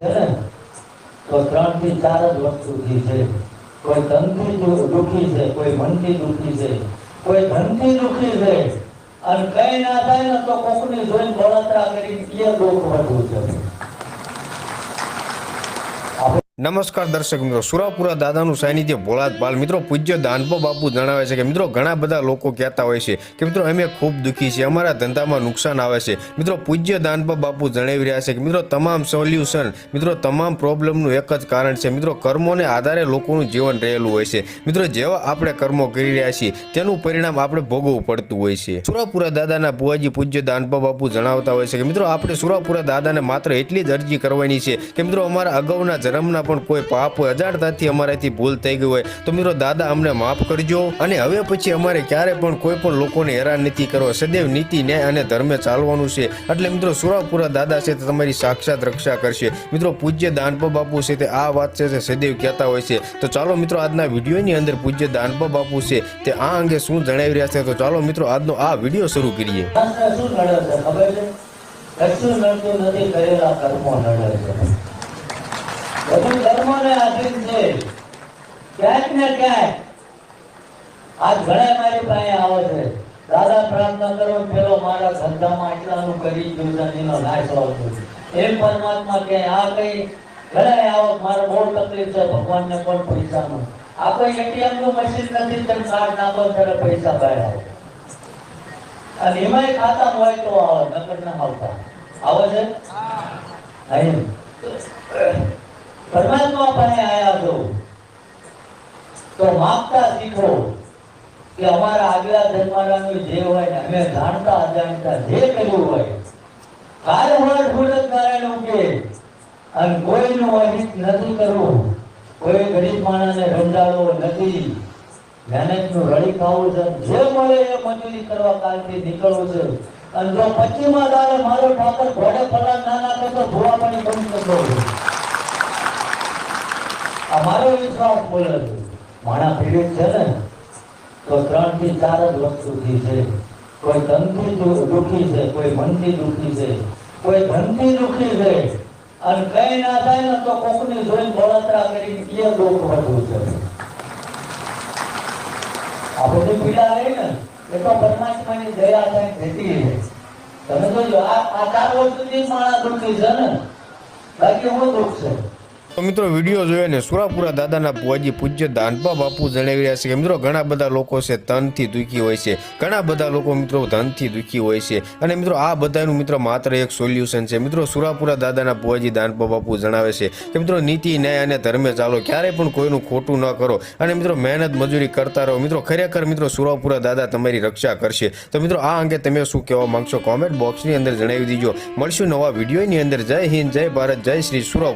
તો ત્રણથી ચાર જ વસ્તુથી છે. કોઈ તનથી દુઃખી છે, કોઈ મનથી દુઃખી છે, કોઈ ધનથી દુઃખી છે. અને કઈ ના થાય ને તો કોકની જોઈને બળતરા કરી એ દુઃખ વધુ છે? નમસ્કાર દર્શક મિત્રો, સુરાપુરા દાદાનું સાનિધ્ય ભોળાત પાલ મિત્રો, પૂજ્ય દાનપો બાપુ જણાવે છે કે મિત્રો, ઘણા બધા લોકો કહેતા હોય છે કે મિત્રો, અમે ખૂબ દુઃખી છીએ, અમારા ધંધામાં નુકસાન આવે છે. મિત્રો, પૂજ્ય દાનપો બાપુ જણાવી રહ્યા છે કે મિત્રો, તમામ સોલ્યુશન મિત્રો, તમામ પ્રોબ્લેમનું એક જ કારણ છે. મિત્રો, કર્મોને આધારે લોકોનું જીવન રહેલું હોય છે. મિત્રો, જેવા આપણે કર્મો કરી રહ્યા છીએ, તેનું પરિણામ આપણે ભોગવવું પડતું હોય છે. સુરાપુરા દાદાના ભુવાજી પૂજ્ય દાનપો બાપુ જણાવતા હોય છે કે મિત્રો, આપણે સુરાપુરા દાદાને માત્ર એટલી જ અરજી કરવાની છે કે મિત્રો, અમારા અગાઉના જન્મના પણ કોઈ પાપ હોય, અજાણતાથી અમારાથી ભૂલ થઈ ગઈ હોય, તો મિત્રો દાદા અમને માફ કરજો. અને હવે પછી અમારે ક્યારે પણ કોઈ પણ લોકોને હેરાન નથી કરવા. સદૈવ નીતિ, ન્યાય અને ધર્મે ચાલવાનું છે. એટલે મિત્રો સુરાપુરા દાદા છે તે તમારી સાક્ષાત રક્ષા કરશે. મિત્રો પૂજ્ય દાનપા બાપુ છે તે આ વાત છે તે સદૈવ કહેતા હોય છે. તો ચાલો મિત્રો આજના વિડીયોની અંદર પૂજ્ય દાનપા બાપુ છે તે આ અંગે શું જણાવી રહ્યા છે? તો ચાલો મિત્રો આજનો આ વીડિયો શરૂ કરીએ. કશું નડતું નથી, કરેલા કર્મો નડે છે. બધું કર્મોને આધીન છે. ક્યાંક ને ક્યાંક આજ ઘણા મારી પાસે આવે છે. દાદા પ્રાર્થના કરો પેલો મારા ધંધામાં એટલાનું કરી ગયું નાશ આવતો એમ પરમાત્મા કે આ કઈ ઘણા આવો મારે બહુ તકલીફ છે ભગવાનને પણ પૈસાનું. આ કોઈ એટીએમનું મશીન નથી તમે કાર્ડ નાખો ત્યારે પૈસા બહાર આવે. અને એમાંય ખાતા હોય તો આવે નકર ના આવતા. આવે છે? અહીં. પરમાત્મા પાસે આવ્યા છો, તો માગતા શીખો કે અમારા આગલા જન્મારાનું જે હોય અમે જાણતા, અજાણતા જે કર્યું હોય, કાલ હોય ભૂલત નારાયણ ઉગે અને કોઈનું અહિત નથી કરવું. કોઈ ગરીબ માણસને રંજાડવો નથી. મહેનતનું રળી ખાવું છે જે મળે એ મજૂરી કરવા કાલથી નીકળવું છે. અને જો પચીમાં દાડે મારો ઠાકર ઘોડે ફલા ના નાખે તો ધોવા પાણી બંધ કરતો આ મારો વિશ્વાસ બોલે છે. માણા પીડિત છે ને, તો ત્રણથી ચાર જ વસ્તુથી છે. કોઈ તનથી દુખી છે, કોઈ મનથી દુઃખી છે, કોઈ ધનથી દુઃખી છે. અને કઈ ના થાય ને તો કોકની જોઈને બળતરા કરી એ દુઃખ વધુ છે. આ બધી પીડા રહી ને, એ તો પરમાત્માની દયા થાય જતી છે તમે જોજો, આ ચાર સુધી માણસ દુઃખી છે ને. બાકી હું દુઃખ છે. તો મિત્રો વીડિયો જોયો ને સુરાપુરા દાદાના ભુવાજી પૂજ્ય દાનપા બાપુ જણાવી રહ્યા છે કે મિત્રો ઘણા બધા લોકો છે ધનથી દુઃખી હોય છે. ઘણા બધા લોકો મિત્રો ધનથી દુઃખી હોય છે. અને મિત્રો આ બધાનું મિત્રો માત્ર એક સોલ્યુશન છે. મિત્રો સુરાપુરા દાદાના ભુવાજી દાનપા બાપુ જણાવે છે કે મિત્રો નીતિ, ન્યાય અને ધર્મે ચાલો. ક્યારેય પણ કોઈનું ખોટું ન કરો. અને મિત્રો મહેનત, મજૂરી કરતા રહો. મિત્રો ખરેખર મિત્રો સુરાપુરા દાદા તમારી રક્ષા કરશે. તો મિત્રો આ અંગે તમે શું કહેવા માંગશો? કોમેન્ટ બોક્સની અંદર જણાવી દીજો. મળશું નવા વિડીયોની અંદર. જય હિન્દ, જય ભારત, જય શ્રી સુરા